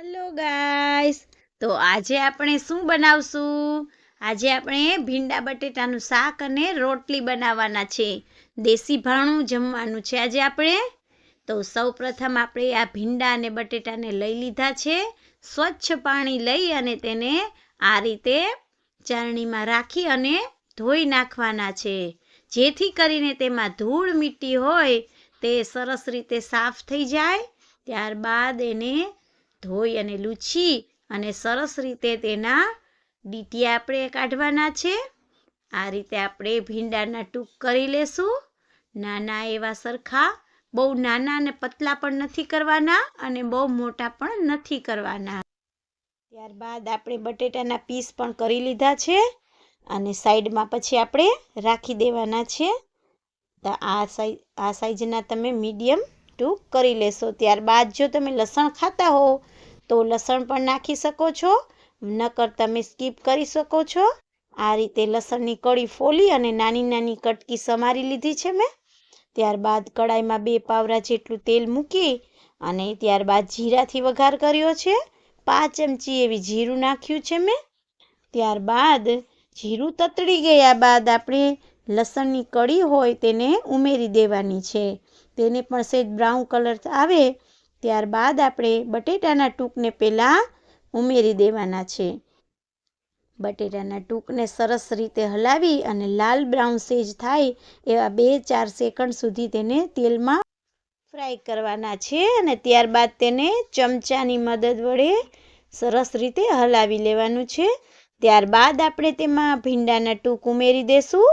Hello guys તો આજે આપણે શું બનાવશું? આજે આપણે ભીંડા બટેટાનું શાક અને રોટલી બનાવવાના છે. દેશી ભાણું જમવાનું છે આજે આપણે. તો સૌ પ્રથમ આપણે આ ભીંડા અને બટેટાને લઈ લીધા છે. સ્વચ્છ પાણી લઈ અને તેને આ રીતે ચારણીમાં રાખી અને ધોઈ નાખવાના છે. જેથી કરીને તેમાં ધૂળ મીઠી હોય, તે સરસ રીતે સાફ થઈ જાય. ત્યારબાદ એને ધોઈ અને લૂછી અને સરસ રીતે તેના ડીટીયા આપણે કાઢવાના છે. આ રીતે આપણે ભીંડાના ટૂંક કરી લેશું. નાના એવા સરખા, બહુ નાના અને પતલા પણ નથી કરવાના અને બહુ મોટા પણ નથી કરવાના. ત્યારબાદ આપણે બટેટાના પીસ પણ કરી લીધા છે અને સાઈડમાં પછી આપણે રાખી દેવાના છે. આ સાઈઝ આ સાઈઝના તમે મીડિયમ ટૂંક કરી લેશો. ત્યારબાદ જો તમે લસણ ખાતા હો, તો લસણ પણ નાખી શકો છો. નકર તમે સ્કીપ કરી શકો છો. આ રીતે લસણની કળી ફોલી અને નાની નાની કટકી સમારી લીધી છે મેં. ત્યારબાદ કડાઈમાં બે પાવરા જેટલું તેલ મૂકી અને ત્યારબાદ જીરાથી વઘાર કર્યો છે. પાંચ ચમચી એવી જીરું નાખ્યું છે મેં. ત્યારબાદ જીરું તતડી ગયા બાદ આપણે લસણની કળી હોય તેને ઉમેરી દેવાની છે. તેને પણ સેજ બ્રાઉન કલર આવે, ત્યારબાદ આપણે બટેટાના ટૂંકને પહેલાં ઉમેરી દેવાના છે. બટેટાના ટૂંકને સરસ રીતે હલાવી અને લાલ બ્રાઉન સેજ થાય એવા બે ચાર સેકન્ડ સુધી તેને તેલમાં ફ્રાય કરવાના છે અને ત્યારબાદ તેને ચમચાની મદદ વડે સરસ રીતે હલાવી લેવાનું છે. ત્યારબાદ આપણે તેમાં ભીંડાના ટૂંક ઉમેરી દેશું.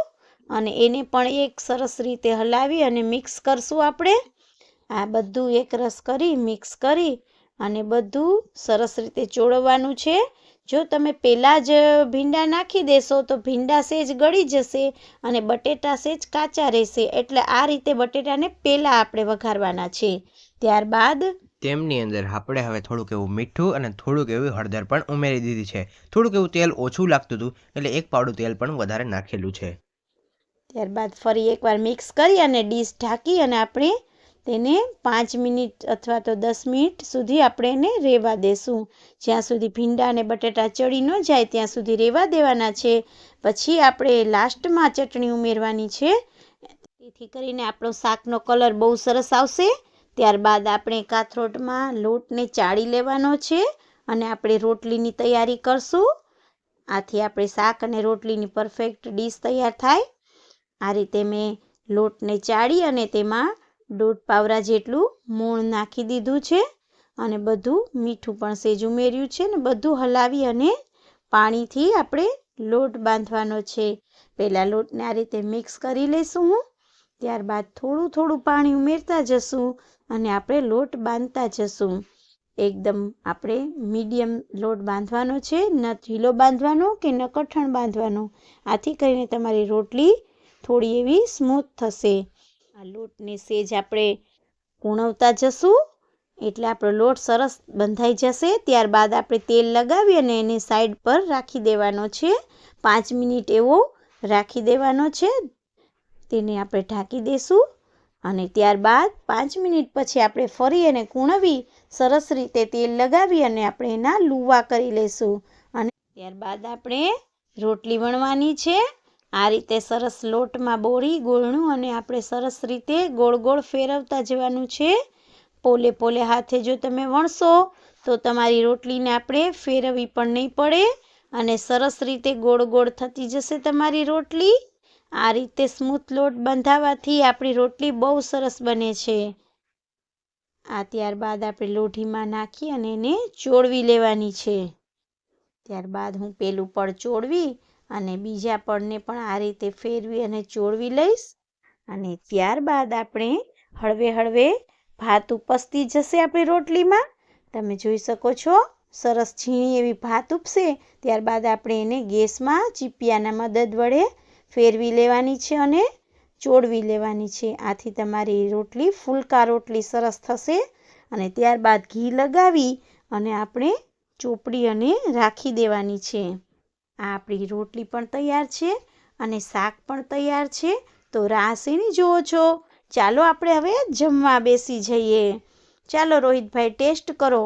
અને એને પણ એક સરસ રીતે હલાવી અને મિક્સ કરશું આપણે. આ બધું એક રસ કરી, મિક્સ કરી અને બધું સરસ રીતે ચોળવવાનું છે. જો તમે પહેલાં જ ભીંડા નાખી દેશો તો ભીંડા સેજ ગળી જશે અને બટેટા સેજ કાચા રહેશે. એટલે આ રીતે બટેટાને પહેલાં આપણે વઘારવાના છે. ત્યારબાદ તેમની અંદર આપણે હવે થોડુંક એવું મીઠું અને થોડુંક એવું હળદર પણ ઉમેરી દીધી છે. થોડુંક એવું તેલ ઓછું લાગતું હતું, એટલે એક પાવડું તેલ પણ વધારે નાખેલું છે. ત્યારબાદ ફરી એકવાર મિક્સ કરી અને ડીશ ઢાંકી અને આપણે તેને પાંચ મિનિટ અથવા તો દસ મિનિટ સુધી આપણે એને રહેવા દેશું. જ્યાં સુધી ભીંડા અને બટેટા ચડી ન જાય, ત્યાં સુધી રહેવા દેવાના છે. પછી આપણે લાસ્ટમાં ચટણી ઉમેરવાની છે. તેથી કરીને આપણો શાકનો કલર બહુ સરસ આવશે. ત્યારબાદ આપણે કાથરોટમાં લોટને ચાળી લેવાનો છે અને આપણે રોટલીની તૈયારી કરશું. આથી આપણે શાક અને રોટલીની પરફેક્ટ ડીશ તૈયાર થાય. આ રીતે મેં લોટને ચાળી અને તેમાં દોઢ પાવરા જેટલું મૂળ નાખી દીધું છે અને બધું મીઠું પણ સેજ ઉમેર્યું છે ને બધું હલાવી અને પાણીથી આપણે લોટ બાંધવાનો છે. પહેલાં લોટને આ રીતે મિક્સ કરી લઈશું હું. ત્યારબાદ થોડું થોડું પાણી ઉમેરતા જશું અને આપણે લોટ બાંધતા જશું. એકદમ આપણે મીડિયમ લોટ બાંધવાનો છે, ન ઢીલો બાંધવાનો કે ન કઠણ બાંધવાનો. આથી કરીને તમારી રોટલી થોડી એવી સ્મૂથ થશે. આ લોટને સેજ આપણે કૂણવતા જશું. એટલે આપણો લોટ સરસ બંધાઈ જશે. ત્યારબાદ આપણે તેલ લગાવી અને એને સાઈડ પર રાખી દેવાનો છે. પાંચ મિનિટ એવો રાખી દેવાનો છે. તેને આપણે ઢાંકી દઈશું અને ત્યારબાદ પાંચ મિનિટ પછી આપણે ફરી એને કૂણવી સરસ રીતે તેલ લગાવી અને આપણે એના લુવા કરી લઈશું અને ત્યારબાદ આપણે રોટલી વણવાની છે. આ રીતે સરસ લોટમાં બોળી ગોળનું અને આપણે સરસ રીતે ગોળ ગોળ ફેરવતા જવાનું છે. પોલે પોલે હાથે જો તમે વણશો, તો તમારી રોટલીને આપણે ફેરવવી પણ નહીં પડે અને સરસ રીતે ગોળ ગોળ થતી જશે તમારી રોટલી. આ રીતે સ્મૂથ લોટ બંધાવવાથી આપણી રોટલી બહુ સરસ બને છે. આ ત્યારબાદ આપણે લોઢીમાં નાખી અને એને ચોળવી લેવાની છે. ત્યારબાદ હું પેલું પડ ચોળવી અને બીજા પડને પણ આ રીતે ફેરવી અને ચોળવી લઈશ. અને ત્યારબાદ આપણે હળવે હળવે ભાત ઉપસતી જશે આપણી રોટલીમાં. તમે જોઈ શકો છો, સરસ ઝીણી એવી ભાત ઉપસે. ત્યારબાદ આપણે એને ગેસમાં ચીપિયાના મદદ વડે ફેરવી લેવાની છે અને ચોળવી લેવાની છે. આથી તમારી રોટલી, ફૂલકા રોટલી સરસ થશે. અને ત્યારબાદ ઘી લગાવી અને આપણે ચોપડી અને રાખી દેવાની છે. આ આપણી રોટલી પણ તૈયાર છે અને શાક પણ તૈયાર છે. તો રાસીની જુઓ છો. ચાલો આપણે હવે જમવા બેસી જઈએ. ચાલો રોહિતભાઈ ટેસ્ટ કરો.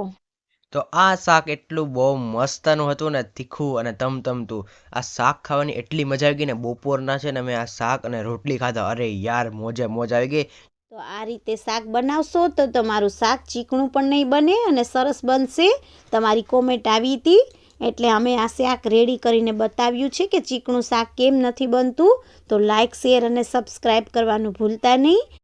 તો આ શાક એટલું બહુ મસ્તનું હતું ને તીખું અને તમતમતું. આ શાક ખાવાની એટલી મજા આવી ગઈ ને બપોરના છે ને મેં આ શાક અને રોટલી ખાધા. અરે યાર મોજે મોજ આવી ગઈ. તો આ રીતે શાક બનાવશો તો તમારું શાક ચીકણું પણ નહીં બને અને સરસ બનશે. તમારી કોમેન્ટ આવી હતી. એટલે અમે આ શાક રેડી કરીને બતાવ્યું છે કે ચીકણું શાક કેમ નથી બનતું. તો લાઇક શેર અને સબસ્ક્રાઈબ કરવાનું ભૂલતા નહીં.